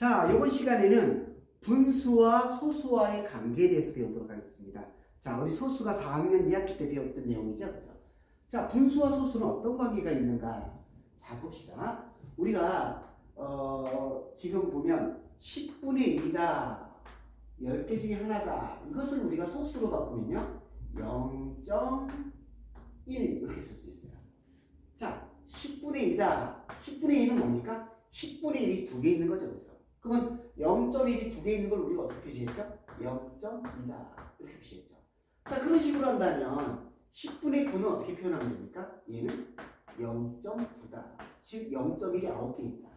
자, 이번 시간에는 분수와 소수와의 관계에 대해서 배우도록 하겠습니다. 자, 우리 소수가 4학년 2학기 때 배웠던 내용이죠. 그죠? 자, 분수와 소수는 어떤 관계가 있는가? 자, 봅시다. 우리가, 어, 지금 보면 10분의 1이다. 10개 중에 하나다. 이것을 우리가 소수로 바꾸면요. 0.1 이렇게 쓸 수 있어요. 자, 10분의 2다. 10분의 1은 뭡니까? 10분의 1이 두 개 있는 거죠. 그죠? 그러면 0.1이 두 개 있는 걸 우리가 어떻게 표시했죠? 0.2다. 이렇게 표시했죠. 자, 그런 식으로 한다면 10분의 9는 어떻게 표현하면 됩니까? 얘는 0.9다. 즉 0.1이 9개 있다.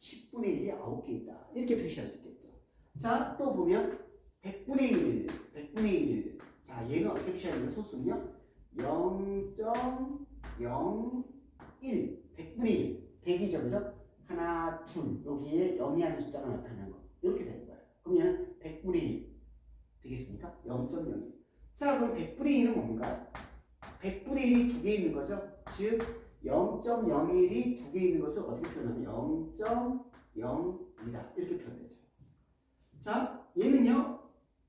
10분의 1이 9개 있다. 이렇게 표시할 수 있겠죠. 자, 또 보면 100분의 1, 100분의 1. 자, 얘는 어떻게 표시하냐면 소수는요. 0.01, 100분의 1. 100이죠, 그죠? 하나, 둘. 여기에 0이 하는 숫자가 나타나는 거. 이렇게 되는 거예요. 그럼 얘는 100분의 1 되겠습니까? 0.01. 자, 그럼 100분의 1은 뭡니까? 100분의 1이 두 개 있는 거죠. 즉, 0.01이 두 개 있는 것을 어떻게 표현하면 0.0이다. 이렇게 표현되죠. 자, 얘는요.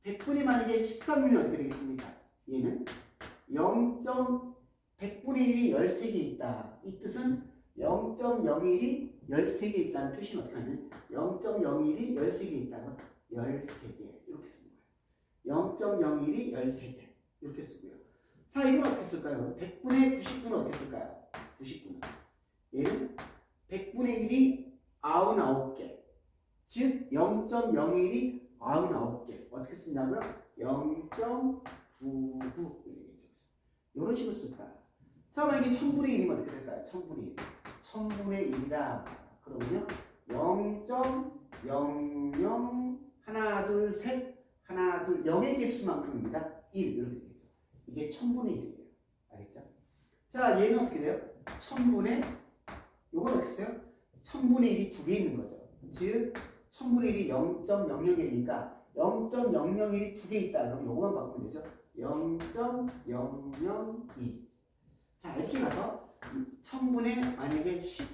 100분의 만약에 13이면 어떻게 되겠습니까? 얘는 0. 100분의 1이 13개 있다. 이 뜻은 0.01이 13개 있다는 표시는 어떻게 하면 0.01이 13개 있다는 13개 이렇게 쓰는 거예요. 0.01이 13개 이렇게 쓰고요. 자, 이건 어떻게 쓸까요? 100분의 99는 어떻게 쓸까요? 99는 얘는 100분의 1이 99개 즉 0.01이 99개 어떻게 쓰냐고요? 0.99 이런 식으로 쓸까 자 만약에 1000분의 1이면 어떻게 될까요? 1000분의 1 1000분의 1이다 그러면요 0.00 하나 둘 셋 하나 둘 0의 개수만큼입니다 1 이렇게 되겠죠 이게 1000분의 1이에요 알겠죠? 자 얘는 어떻게 돼요? 1000분의 요건 어떻게 돼요? 1000분의 1이 두 개 있는 거죠 즉 1000분의 1이 0.001이니까 0.001이 두 개 있다. 그럼 요거만 바꾸면 되죠. 0.002. 자, 이렇게 가서 1000분의 만약에 10,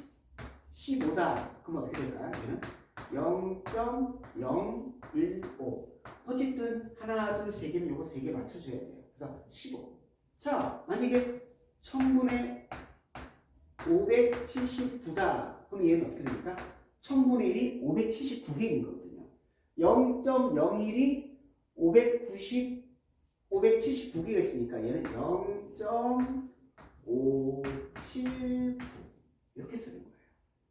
15다. 그럼 어떻게 될까요? 얘는 0.015. 어쨌든 하나, 둘, 세 개는 요거 세 개 맞춰줘야 돼요. 그래서 15. 자, 만약에 1000분의 579다. 그럼 얘는 어떻게 됩니까? 1000분의 1이 579개 있는 거거든요. 0.01이 590, 579개가 있으니까 얘는 0.579 이렇게 쓰는 거예요.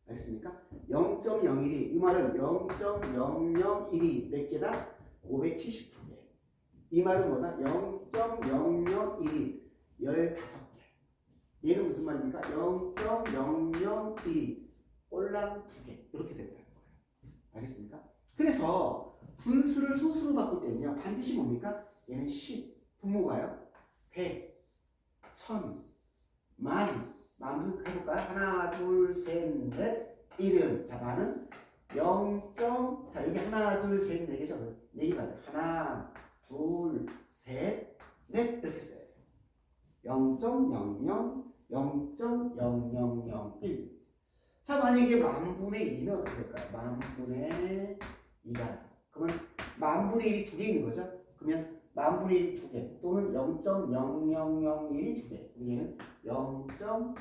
알겠습니까? 0.01이 이 말은 0.001이 몇 개다? 579개. 이 말은 뭐다? 0.001이 15개. 얘는 무슨 말입니까? 0.001이 꼴랑 두 개. 이렇게 된다는 거예요. 알겠습니까? 그래서 분수를 소수로 바꿀 때는요 반드시 뭡니까? 얘는 10 분모가요 100 1000 만 만두 해볼까요? 하나 둘셋넷 1은 자 만은 0. 자 여기 하나 둘셋네 개죠? 네 개가 돼요 하나 둘셋넷 이렇게 써야 돼요 0.00 0.0001 자 만약에 만분의 2는 어떻게 될까요? 만분의 2다. 그러면 만분의 1이 두 개 있는 거죠? 그러면 만분의 1이 두개 또는 0.0001이 두 개. 얘는 0.000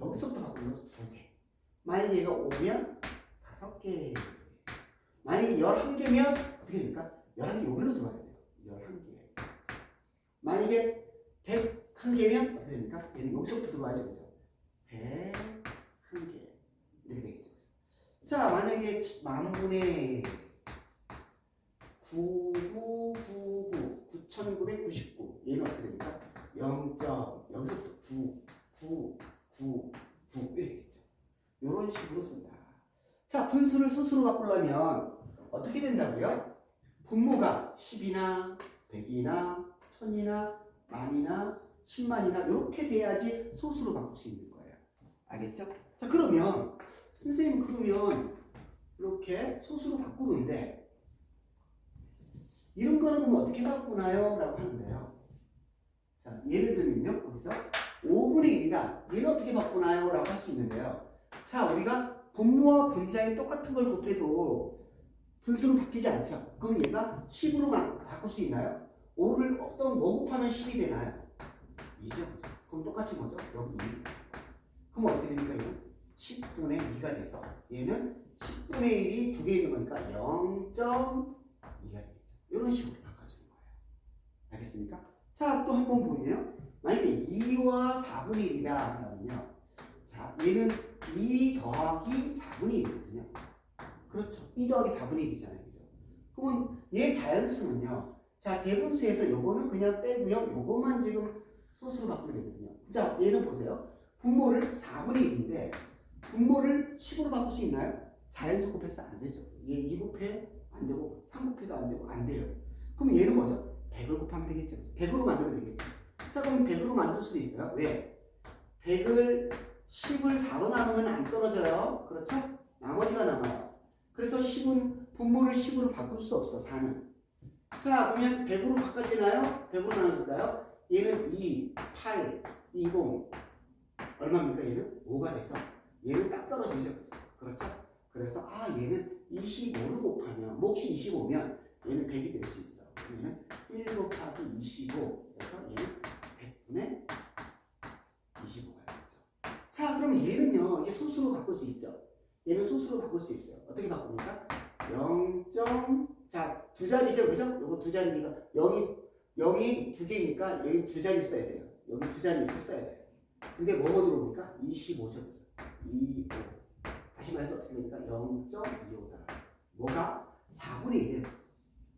여기서부터 바꾸는 것은 두 개. 만약에 얘가 5면 다섯 개. 만약에 11개면 어떻게 됩니까? 11개 여기로 들어와야 돼요. 11개. 만약에 101개면 어떻게 됩니까? 얘는 여기서부터 들어와야죠. 그죠? 101개. 이렇게 되겠죠. 자, 만약에 만분의 9999, 9999 얘는 어떻게 됩니까? 0. 여기서부터 9, 9, 9, 9 이렇게 되겠죠. 이런 식으로 쓴다. 자, 분수를 소수로 바꾸려면 어떻게 된다고요? 분모가 10이나 100이나 1000이나 만이나 10만이나 이렇게 돼야지 소수로 바꿀 수 있는 거예요. 알겠죠? 자, 그러면 선생님 그러면 이렇게 소수로 바꾸는데 이런 거는 그럼 어떻게 바꾸나요? 라고 하는데요. 자, 예를 들면요. 거기서 5분의 1이다. 얘는 어떻게 바꾸나요? 라고 할 수 있는데요. 자, 우리가 분모와 분자에 똑같은 걸 곱해도 분수는 바뀌지 않죠. 그럼 얘가 10으로만 바꿀 수 있나요? 5를 어떤 뭐 곱하면 10이 되나요? 2죠. 그럼 똑같이 뭐죠? 여기 2. 그럼 어떻게 됩니까? 이건 10분의 2가 돼서 얘는 10분의 1이 두 개 있는 거니까 0.2가 되겠죠. 이런 식으로 바꿔주는 거예요. 알겠습니까? 자, 또 한 번 보면요. 만약에 2와 4분의 1이다 그러면요. 자, 얘는 2 더하기 4분의 1이거든요. 그렇죠. 2 더하기 4분의 1이잖아요. 그죠? 그러면 얘 자연수는요. 자, 대분수에서 요거는 그냥 빼고요. 요거만 지금 소수로 바꾸면 되거든요. 자, 얘는 보세요. 분모를 4분의 1인데 분모를 10으로 바꿀 수 있나요? 자연수 곱해서 안 되죠. 얘 2 곱해 안 되고 3 곱해도 안 되고 안 돼요. 그럼 얘는 뭐죠? 100을 곱하면 되겠죠. 100으로 만들면 되겠죠. 자, 그럼 100으로 만들 수도 있어요. 왜? 100을 10을 4로 나누면 안 떨어져요. 그렇죠? 나머지가 남아요. 그래서 10은 분모를 10으로 바꿀 수 없어. 4는. 자, 그러면 100으로 바꿔지나요? 100으로 나눠줄까요? 얘는 2, 8, 20 얼마입니까? 얘는 5가 돼서 얘는 딱 떨어지죠. 그렇죠? 그래서 아 얘는 25를 곱하면 몫이 25면 얘는 100이 될 수 있어. 그러면 1 곱하기 25 그래서 얘는 100분의 25가 되겠죠. 자 그러면 얘는요 이제 소수로 바꿀 수 있죠. 얘는 소수로 바꿀 수 있어요. 어떻게 바꿉니까? 0. 자 두 자리죠, 그죠? 요거 두 자리니까 여기 여기 두 개니까 여기 두 자리 써야 돼요. 여기 두 자리 이렇게 써야 돼요. 근데 뭐뭐 들어옵니까? 25죠. 25. 다시 말해서 어떻게 됩니까? 0.25다. 뭐가? 4분의 1.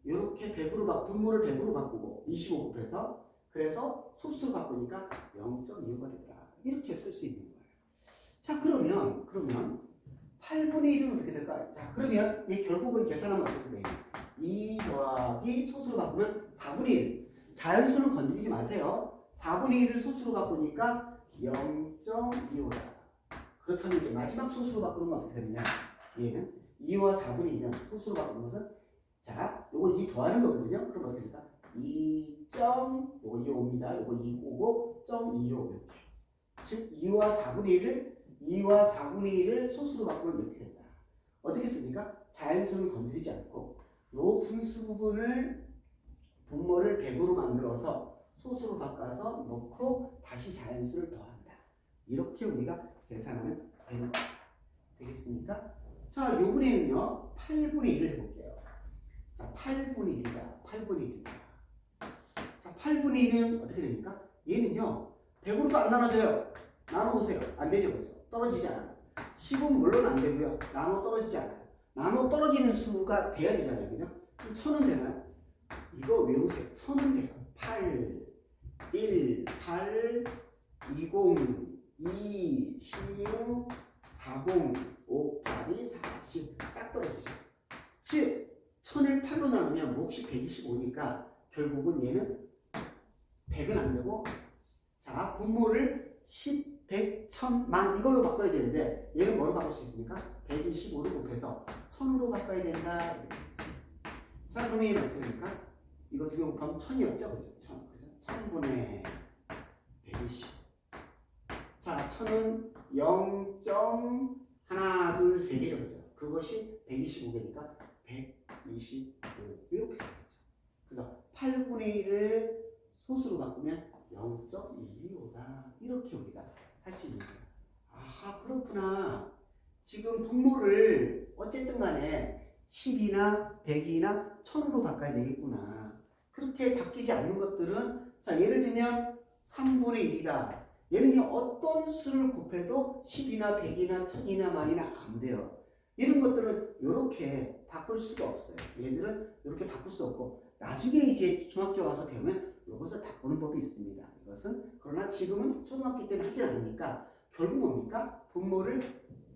이렇게 100으로 바, 분모를 100으로 바꾸고 25 곱해서 그래서 소수로 바꾸니까 0.25가 되더라. 이렇게 쓸 수 있는 거예요. 자, 그러면 그러면 8분의 1은 어떻게 될까요? 자, 그러면 이 결국은 계산하면 어떻게 돼요? 2 더하기 소수로 바꾸면 4분의 1. 자연수는 건드리지 마세요. 4분의 1을 소수로 바꾸니까 0.25다. 그렇다면 이제 마지막 소수로 바꾸는 건 어떻게 되느냐? 얘는 2와 4분의 2는 소수로 바꾸는 것은 자, 요거 2 더하는 거거든요. 그럼 어떻게 될까? 2. 점, 요거 2옵니다. 요거 2 오고 점25 이렇게. 즉 2와 4분의 1을 2와 4분의 1을 소수로 바꾸면 이렇게 된다. 어떻게 씁니까? 자연수는 건드리지 않고 요 분수 부분을 분모를 100으로 만들어서 소수로 바꿔서 넣고 다시 자연수를 더한다. 이렇게 우리가 계산하면. 되겠습니까? 자, 요번에는요, 8분의 1을 해볼게요. 자, 8분의 1이다. 8분의 1이다. 자, 8분의 1은 어떻게 됩니까? 얘는요, 100으로도 안 나눠져요. 나눠보세요. 안 되죠, 그죠? 떨어지지 않아요. 10은 물론 안 되고요. 나눠 떨어지지 않아요. 나눠 떨어지는 수가 돼야 되잖아요, 그죠? 그럼 천은 되나요? 이거 외우세요. 천은 돼요. 8, 1, 8, 20, 2, 16, 40, 5, 8이 40. 딱 떨어지죠. 즉, 천을 8로 나누면 몫이 125니까 결국은 얘는 100은 안 되고, 자, 분모를 10, 100, 1000, 만 이걸로 바꿔야 되는데 얘는 뭐로 바꿀 수 있습니까? 125로 곱해서 1000으로 바꿔야 된다. 자, 그러면 얘는 어떻게 됩니까? 이거 두개 곱하면 1000이었죠? 그죠? 1000. 그죠? 1000분의 120. 자, 1000은 0. 하나, 둘, 세 개죠. 그죠? 그것이 125개니까 125. 이렇게 쓰겠죠. 그래서 8분의 1을 소수로 바꾸면 0.125다. 이렇게 우리가 할 수 있는 거예요. 아하, 그렇구나. 지금 분모를 어쨌든 간에 10이나 100이나 1000으로 바꿔야 되겠구나. 그렇게 바뀌지 않는 것들은 자, 예를 들면 3분의 1이다. 얘는 어떤 수를 곱해도 10이나 100이나 1000이나 만이나 안 돼요. 이런 것들은 이렇게 바꿀 수가 없어요. 얘들은 이렇게 바꿀 수 없고 나중에 이제 중학교 와서 배우면 이것을 바꾸는 법이 있습니다. 이것은 그러나 지금은 초등학교 때는 하지 않으니까 결국 뭡니까? 분모를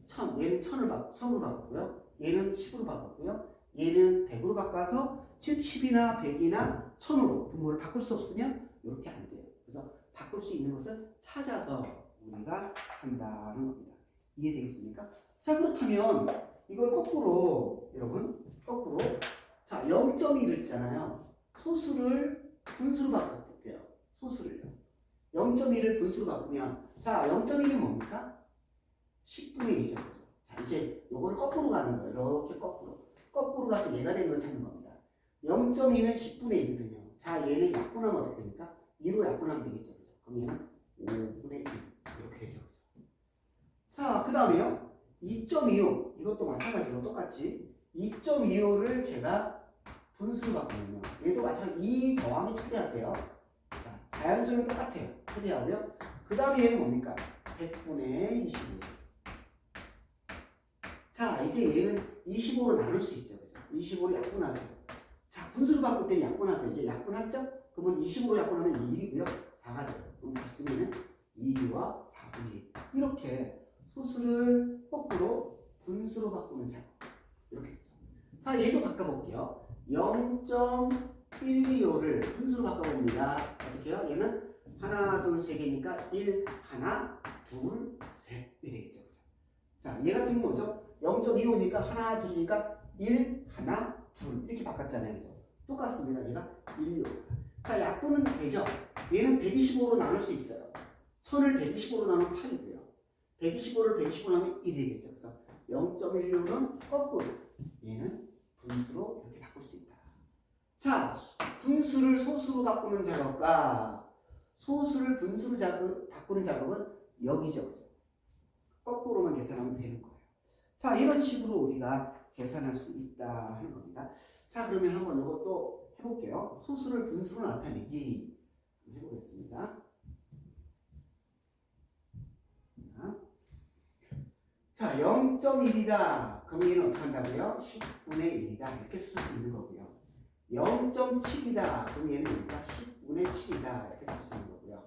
1000, 얘는 1000을 바꾸, 1000으로 바꿨고요. 얘는 10으로 바꿨고요. 얘는 100으로 바꿔서 즉 10이나 100이나 1000으로 분모를 바꿀 수 없으면 이렇게 안 돼요. 그래서 바꿀 수 있는 것을 찾아서 우리가 한다는 겁니다. 이해되겠습니까? 자 그렇다면 이걸 거꾸로 여러분 거꾸로 자 0.1을 있잖아요. 소수를 분수로 바꿔볼게요. 소수를요. 0.1을 분수로 바꾸면 자 0.1은 뭡니까? 10분의 2죠. 자, 이제 요거를 거꾸로 가는 거예요. 이렇게 거꾸로. 거꾸로 가서 얘가 되는 걸 찾는 겁니다. 0.2는 10분의 2거든요. 자, 얘는 약분하면 어떻게 됩니까? 2로 약분하면 되겠죠. 얘는 5분의 1. 이렇게 되죠. 자, 그 다음에요. 2.25. 이것도 마찬가지로 똑같이 2.25를 제가 분수로 바꾸면요. 얘도 마찬가지 2 더하기 처리하세요. 자, 자연수는 똑같아요. 처리하고요. 그 다음에 얘는 뭡니까? 100분의 25. 자, 이제 얘는 25로 나눌 수 있죠. 그죠? 25로 약분하세요. 자, 분수로 바꿀 때 약분하세요. 이제 약분하죠? 그러면 25로 약분하면 1이고요. 4가 돼요. 쓰면 2와 4분의 1. 이렇게 소수를 거꾸로 분수로 바꾸는 작업. 이렇게 되죠. 자, 얘도 바꿔볼게요. 0.125를 분수로 바꿔봅니다. 어떻게 해요? 얘는 하나, 둘, 세 개니까 1, 하나, 둘, 셋. 이렇게 되겠죠. 자, 얘 같은 경우 뭐죠? 0.25니까 하나, 둘이니까 1, 하나, 둘. 이렇게 바꿨잖아요. 그죠? 똑같습니다. 얘가 1, 2, 5. 자, 약분은 되죠? 얘는 125로 나눌 수 있어요. 1000을 125로 나누면 8이고요. 125를 125로 나누면 1이 되겠죠. 그래서 0.16은 거꾸로. 얘는 분수로 이렇게 바꿀 수 있다. 자, 분수를 소수로 바꾸는 작업과 소수를 분수로 작업, 바꾸는 작업은 여기죠. 그죠? 거꾸로만 계산하면 되는 거예요. 자, 이런 식으로 우리가 계산할 수 있다 하는 겁니다. 자, 그러면 한번 이것도 해볼게요. 소수를 분수로 나타내기 해보겠습니다. 자, 0.1이다. 그럼 얘는 어떻게 한다고요? 10분의 1이다. 이렇게 쓸 수 있는 거고요. 0.7이다. 그럼 얘는 뭡니까? 10분의 7이다. 이렇게 쓸 수 있는 거고요.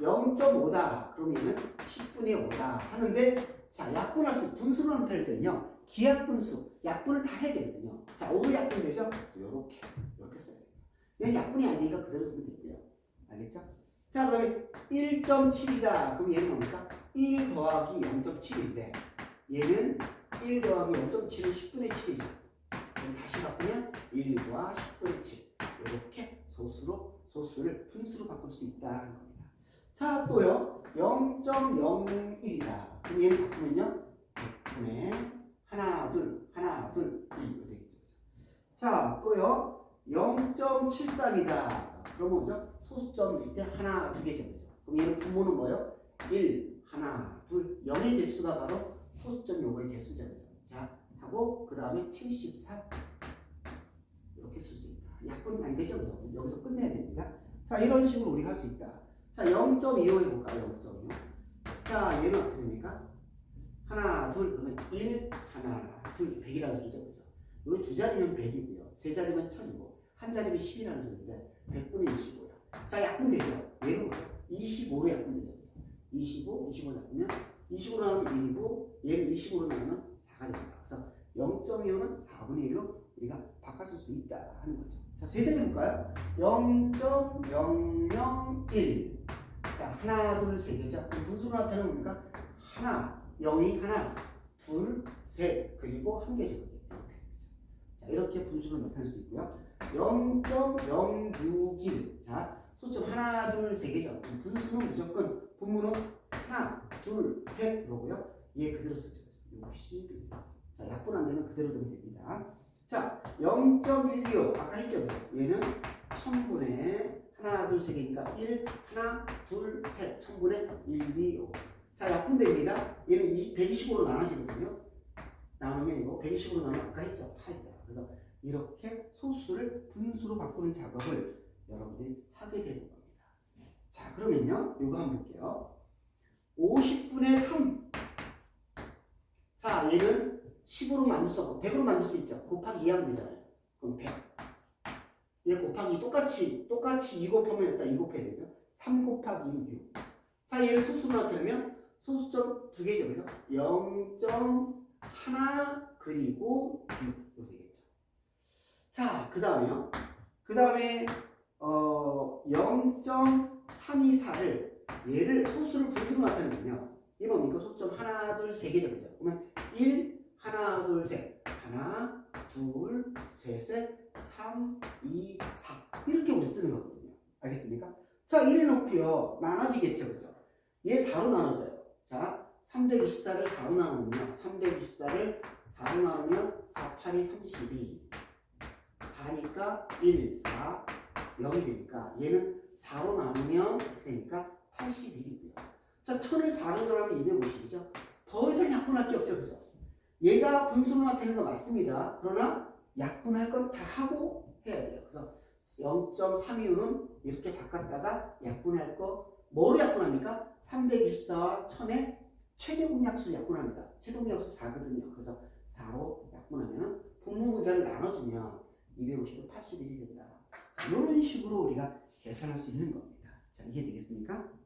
0.5다. 그럼 얘는 10분의 5다. 하는데, 자, 약분할 수, 분수로 나타낼 때는요, 기약분수, 약분을 다 해야 되거든요. 자, 5로 약분 되죠? 요렇게, 요렇게 써야 돼요. 얘는 약분이 안 되니까 그대로 쓰면 되고요. 알겠죠? 자, 그 다음에 1.7이다. 그럼 얘는 뭡니까? 1 더하기 0.7인데, 얘는 1 더하기 0.7은 10분의 7이죠. 그럼 다시 바꾸면 1과 10분의 7. 이렇게 소수로, 소수를 분수로 바꿀 수 있다는 겁니다. 자, 또요. 0.01이다. 그럼 얘는 바꾸면요. 100분의 하나, 둘, 하나, 둘, 2. 이렇게 되겠죠. 자, 또요. 0.73이다. 그럼 뭐죠? 소수점 밑에 하나, 두 개죠. 그죠? 그럼 얘는 분모는 뭐예요? 1, 하나, 둘, 0의 개수가 바로 소수점 요거의 개수죠. 그죠? 자, 하고 그 다음에 74 이렇게 쓸 수 있다. 약분 안 되죠. 그죠? 여기서 끝내야 됩니다. 자, 이런 식으로 우리가 할 수 있다. 자, 0.25 해볼까요? 0.25. 자, 얘는 어떻게 됩니까? 하나, 둘, 그러면 1, 하나, 둘, 100이라는 소리죠. 그죠? 여기 두 자리면 100이고요. 세 자리면 1000이고, 한 자리면 10이라는 소리인데, 100분의 25요. 자, 약분되죠? 얘는 뭐예요? 25로 약분되죠. 25, 25 나누면 25로 나누면 1이고, 얘는 25로 나누면 4가 됩니다. 그래서 0.25는 4분의 1로 우리가 바꿔줄 수 있다 하는 거죠. 자, 세 자리 볼까요? 0.001. 자, 하나, 둘, 세 개죠. 그럼 분수로 나타내는 뭡니까? 하나, 0이 하나, 둘, 셋, 그리고 한 개죠. 되죠. 자, 이렇게 분수로 나타낼 수 있고요. 0.061. 자, 소점 하나, 둘, 세 개죠. 분수는 무조건 분모는 하나, 둘, 셋 이거고요. 얘 그대로 쓰죠. 60. 자, 약분 안 되면 그대로 두면 됩니다. 자, 0.125 아까 했죠. 얘는 1000분의 하나, 둘, 세 개니까 1, 하나, 둘, 셋, 1000분의 1, 2, 5. 자, 약분됩니다. 얘는 120으로 나눠지거든요. 나누면 이거 120으로 나누면 아까 했죠. 8이다. 그래서 이렇게 소수를 분수로 바꾸는 작업을 여러분들이 하게 되는 겁니다. 자, 그러면요. 이거 한번 볼게요. 50분의 3. 자, 얘는 10으로 만들 수 없고 100으로 만들 수 있죠. 곱하기 2 하면 되잖아요. 그럼 100. 얘 곱하기 똑같이 똑같이 2 곱하면 일단 2 곱해야 되죠. 3 곱하기 6. 자, 얘를 소수로 나타내면 소수점 두 개죠. 그래서 0.1 그리고 6 이렇게 되겠죠. 자, 그 다음에요. 그 다음에 어, 0.324를 얘를 소수를 분수로 나타내면요. 이 뭡니까? 소수점 하나, 둘, 세 개죠. 그죠? 그러면 1, 하나, 둘, 셋. 하나, 둘, 셋, 셋, 3, 2, 4. 이렇게 우리 쓰는 거거든요. 알겠습니까? 자, 1 놓고요. 나눠지겠죠. 그죠? 얘 4로 나눠져요. 자, 324를 4로 나누면요. 324를 4로 나누면 4, 8이 32. 4니까 1, 4, 0이 되니까 얘는 4로 나누면 어떻게 되니까 81이고요. 자, 1000을 4로 들어가면 250이죠. 더 이상 약분할 게 없죠. 그죠? 얘가 분수로 나타내는 거 맞습니다. 그러나 약분할 건 다 하고 해야 돼요. 그래서 0.32는 이렇게 바꿨다가 약분할 거 뭐로 약분합니까? 324와 1000의 최대 공약수 약분합니다. 최대 공약수 4거든요. 그래서 4로 약분하면 분모 분자를 나눠주면 250은 81이 된다. 자, 이런 식으로 우리가 계산할 수 있는 겁니다. 자, 이해 되겠습니까?